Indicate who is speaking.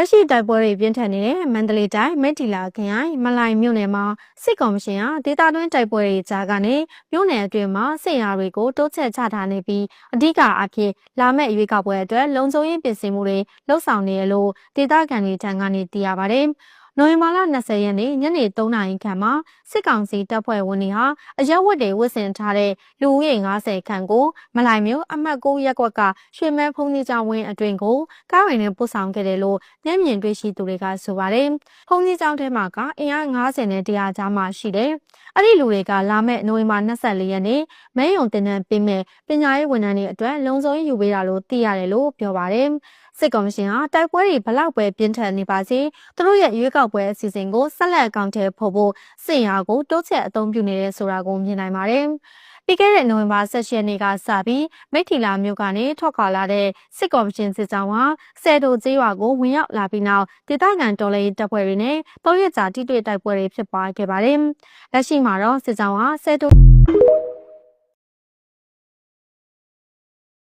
Speaker 1: လက်ရှိတိုက်ပွဲတွေပြင်းထန်နေတဲ့မန္တလေးတိုင်းမိတ္တီလာခရိုင်မလိုင်မြို့နယ်မှာစစ်ကောင်မရှင်ဟာဒေသတွင်းတိုက်ပွဲတွေကြားကနေမြို့နယ်အတွင်းမှာစစ်ရာတွေကိုတိုးချဲ့ချထားနေပြီးအဓိကအဖြစ်လာမယ့်ရွေးကောက်ပွဲအတွက်လုံခြုံရေးပြင်ဆင်မှုတွေလှုပ်ဆောင်နေရလို့ဒေသခံတွေထံကနေသိရပါတယ်။ နိုဝင်ဘာလ20ရက်နေ့ညနေ3နာရီခန့်မှာစစ်ကောင်စီတပ်ဖွဲ့ဝင်တွေဟာအရက်ဝတ်တွေဝတ်ဆင်ထားတဲ့လူဦးရေ90ခန့်ကိုမလိုင်မြို့အမှတ်9ရပ်ကွက်ကရွှေမဲဖုန်ကြီးကျောင်းဝင်းအတွင်ကိုကားဝင်နဲ့ပို့ဆောင်ခဲ့တယ်လို့မျက်မြင်တွေ့ရှိသူတွေကဆိုပါတယ်။ဖုန်ကြီးကျောင်းထဲမှာကအင်အား90နဲ့100ကြားမှရှိတယ်။အဲ့ဒီလူတွေကလာမဲ့နိုဝင်ဘာ24ရက်နေ့မဲယုံတင်နန်းပေးမဲ့ပညာရေးဝန်ထမ်းတွေအတွက်လုံခြုံရေးယူပေးတာလို့သိရတယ်လို့ပြောပါတယ်။ စစ်ကောင်ရှင်ဟာတိုက်ပွဲတွေဘလောက်ပဲပြင်းထန်နေပါစေသူတို့ရဲ့ရွေးကောက်ပွဲအစီအစဉ်ကိုဆက်လက်အကောင့်ထဲဖို့ဖို့စစ်ရာကိုတိုးချက်အသုံးပြုနေတယ်ဆိုတာကိုမြင်နိုင်ပါတယ်။ပြီးခဲ့တဲ့နိုဝင်ဘာ16ရက်နေ့ကစပြီးမိထီလာမြို့ကနေထွက်ခွာလာတဲ့စစ်ကော်မရှင်စစ်ကြောင်းဟာဆယ်တိုကျေးရွာကိုဝင်ရောက်လာပြီးနောက်ဒေသခံတော်လှန်ရေးတပ်ဖွဲ့တွေနဲ့တောရက်ကြာတိတွေ့တိုက်ပွဲတွေဖြစ်ပွားခဲ့ပါတယ်။လက်ရှိမှာတော့စစ်ကြောင်းဟာဆယ်တို